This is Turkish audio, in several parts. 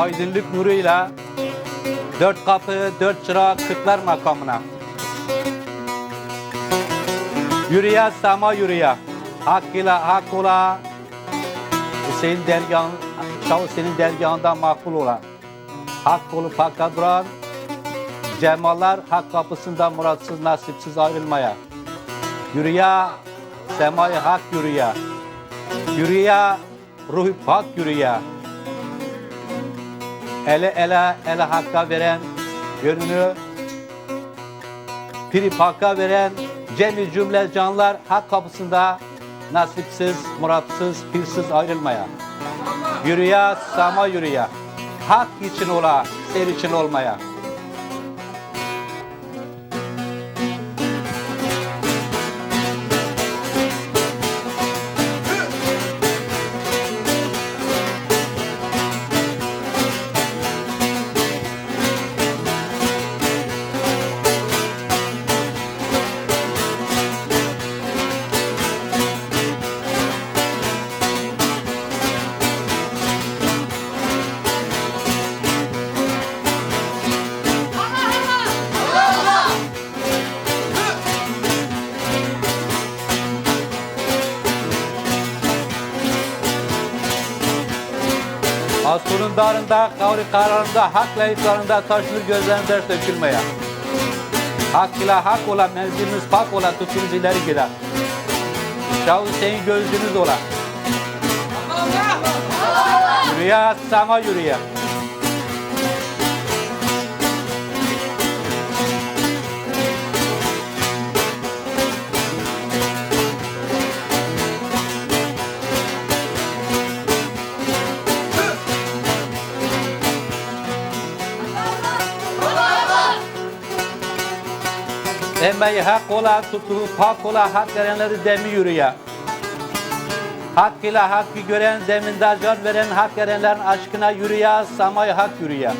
aydınlık nuruyla dört kapı, dört çırak kıtlar makamına. Yürüye sama yürüye. Hakkıyla hak ola. Hüseyin dergahın, Şah Hüseyin'in dergahında makbul ola. Hak olup hakka duran cemallar hak kapısında muratsız nasipsiz ayrılmaya. Yürüye semayı hak yürüye. Yürüye ruhu pak yürüye. Ele ele ele hakka veren gönlünü piri pakka veren cemi cümle canlar hak kapısında nasipsiz, muratsız, pirsiz ayrılmaya. Yürüye, sama yürüye. Hak için ola, ser için olmaya. Darında, kavri kararında, hak layıklarında taşınır gözlerin ders dökülmeye. Hak ile hak ola, menziliniz pak ola, tutunuz ileri gider. Şah Hüseyin gözünüz ola. Yürüye, sama yürüye. Emeği hak ola, tutuğu pak ola, hak verenleri demi yürüye. Hak ile hakkı gören, zeminde can veren, hak verenlerin aşkına yürüye, samayı hak yürüye.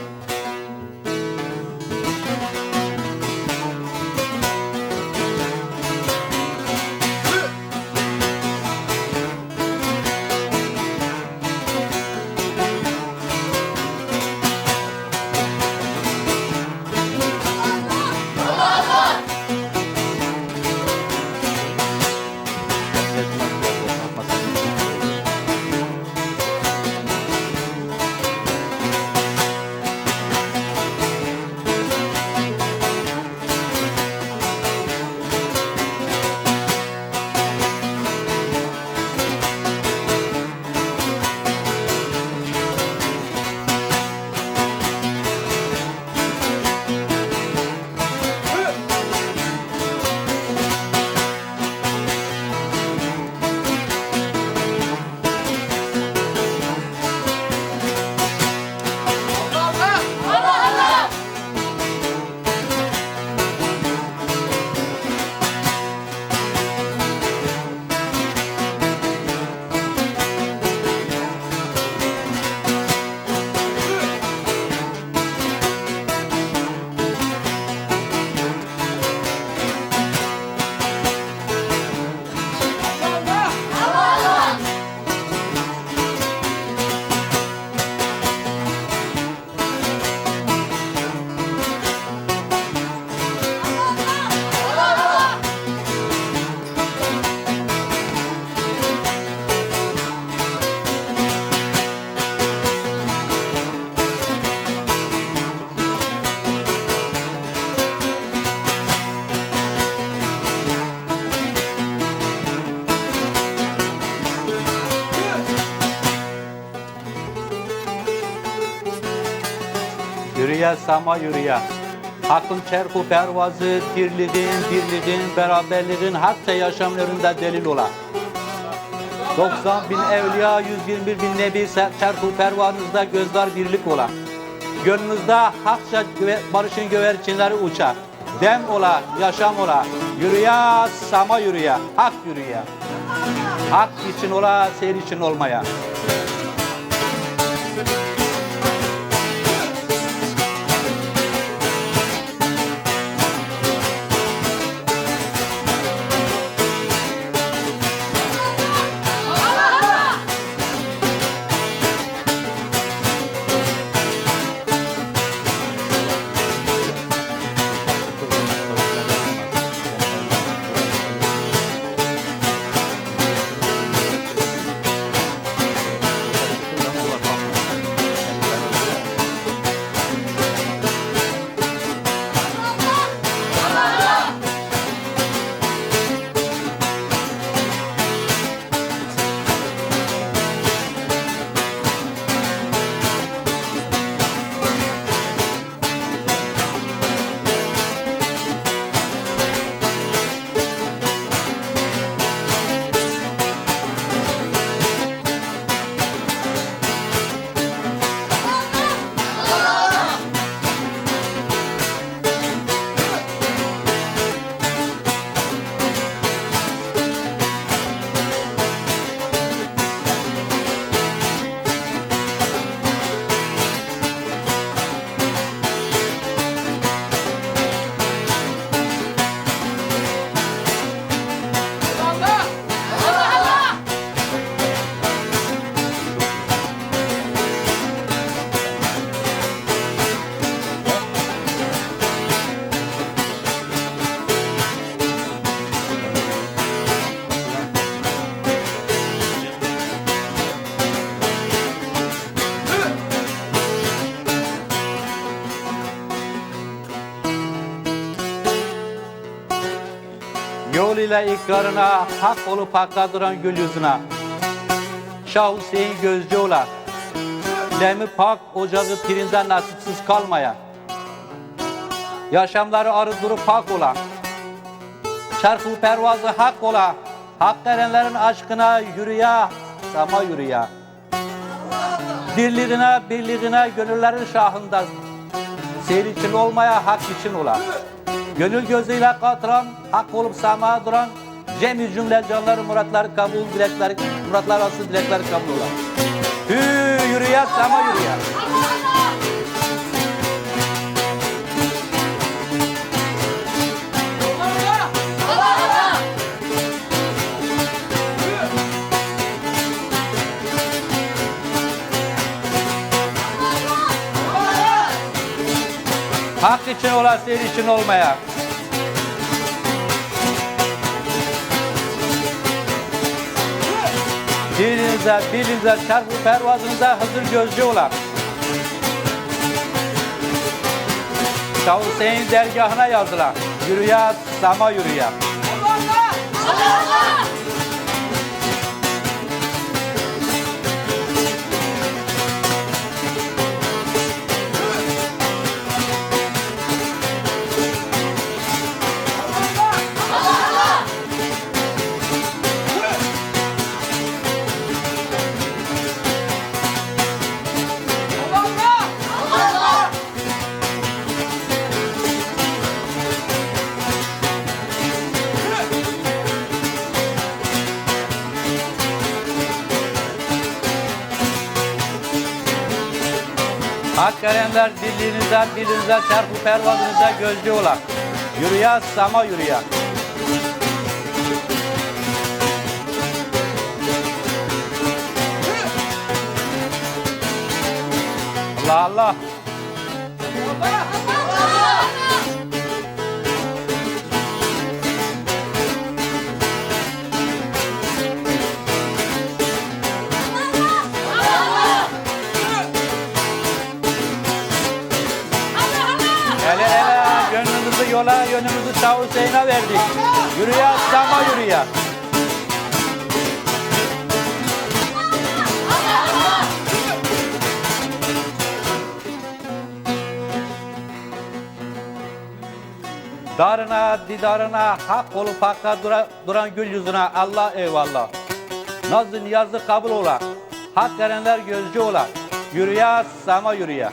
Yürüye sama yürüye. Hakkın çerku pervazı, dirliğin, dirliğin, beraberliğin hatta yaşamlarında delil ola. 90 bin evliya, 121 bin nebi çerku pervanızda gözler birlik ola. Gönlünüzde hakça barışın güvercinleri uçar. Dem ola, yaşam ola. Yürüye, sama yürüye, hak yürüye. Hak için ola, seyir için olmaya. İle ikrarına, hak olup hakka duran gül yüzüne. Şah Hüseyin gözcü ola, Lemi pak ocağı pirinden nasipsiz kalmaya. Yaşamları arızdırıp pak ola. Çarkı pervazı hak ola. Hak erenlerin aşkına yürüye, sama yürüye. Birliğine, birliğine, gönüllerin şahında. Seyir için olmaya, hak için ola. Gönül gözüyle katıran, hak olup sama duran, cemi cümle canları muratları kabul, dilekleri, muratlar arası dilekleri kabul ola. Hü yürüye, sama yürüye. Hak için ola, seyir için olmaya. Birinize, birinize çarpı pervazınıza hazır gözcü ola. Şah Hüseyin dergahına yazdılar. Yürüye, sama yürüye. Hak erenler birliğinizden birinize çarpı pervazınıza gözcü ola. Yürüye, sama yürüye. Allah Allah. Hele hele gönlümüzü yola, yönümüzü Şah Hüseyin'e verdik. Yürüye, sama yürüye. Darına, didarına, hak olup hakka dura- duran gül yüzüne Allah eyvallah. Nazlı niyazı kabul ola. Hak erenler gözcü ola. Yürüye, sama yürüye.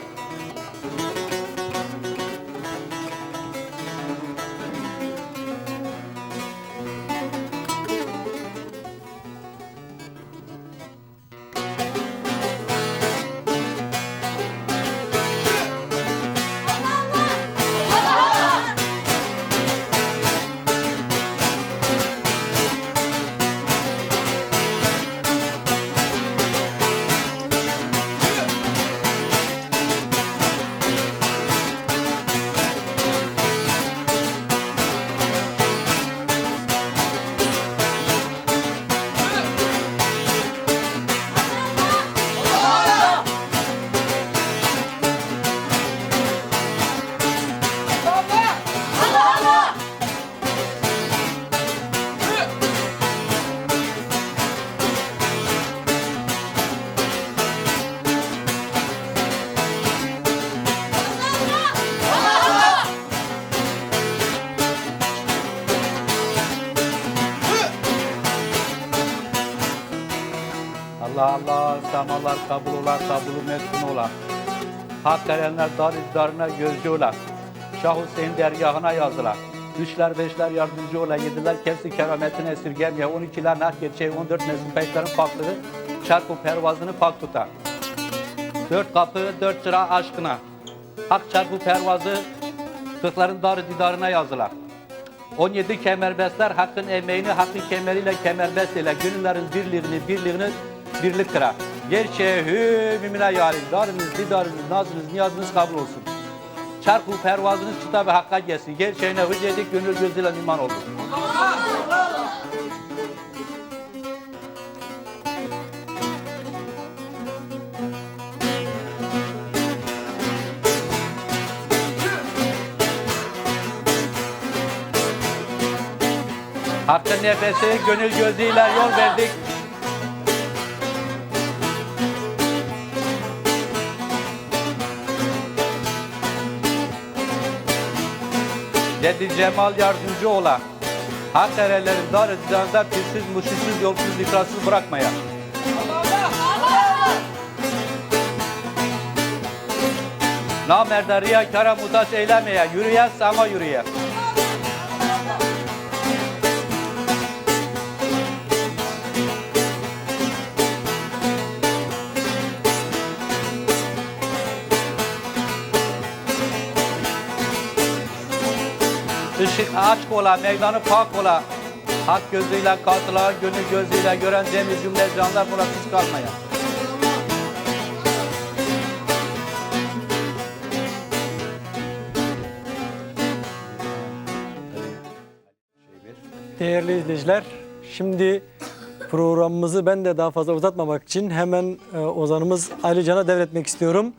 Allah Allah, samalar kabul ola, kabulü meskun ola. Hak erenler dar izdarına gözcü ola. Şah Hüseyin dergahına yazdılar. Üçler beşler yardımcı ola, yediler kepsi kerametini esirgemeye, on ikiler nar geçeği, on dört nesil peklerin paklığı, çarpı pervazını pak tutar. Dört kapı, dört sıra aşkına. Hak çarpı pervazı, kırkların dar didarına yazdılar. 17 kemerbestler hakkın emeğini hakkın kemeriyle kemerbest ile gönüllerin birliğini birliğini birlik kırar. Gerçeğe hü mümine yarim. Darınız, didarınız, nazınız, niyazınız kabul olsun. Çarkı pervazınız kitabı hakka gelsin. Gerçeğine hüccedik gönül gözüyle iman olsun. Hakka Gönül nefesi, gönül gözüyle yol verdik. Dedi Cemal yardımcı ola. Hak erelerin dar edilende pirsiz, muşusuz, yolsuz, ikrasız bırakmaya. Namerde riyakara muhtaç eylemeye, yürüye sama yürüye. Işık açık ola, meydanı pak ola. Hak gözüyle katıla, gönül gözüyle gören cemi cümle canlar burasız kalmaya. Değerli izleyiciler, şimdi programımızı ben de daha fazla uzatmamak için hemen e, ozanımız Ali Can'a devretmek istiyorum.